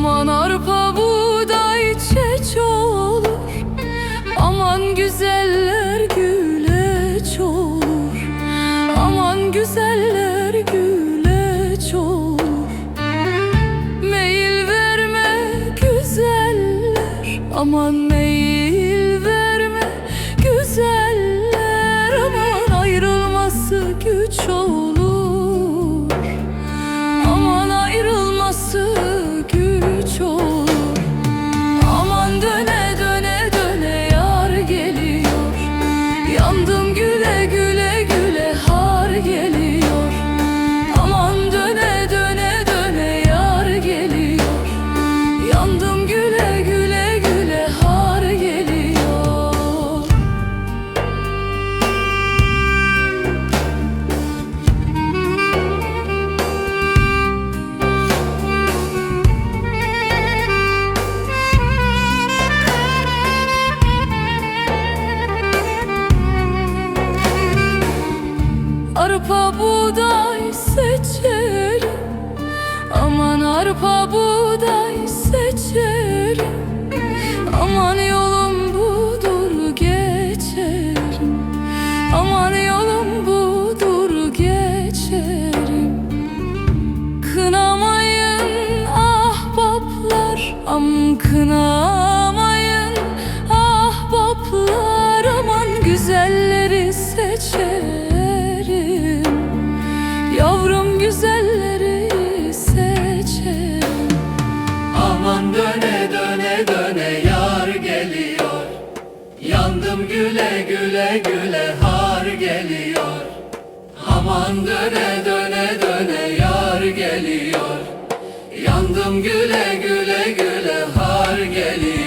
Aman arpa buğday çeç olur Aman güzeller güleç olur Aman güzeller güleç olur Meyil verme güzeller. Aman meyil geçerim Yavrum güzelleri seçerim. Aman döne döne döne yar geliyor. Yandım güle güle güle har geliyor. Aman döne döne döne yar geliyor. Yandım güle güle güle har geliyor.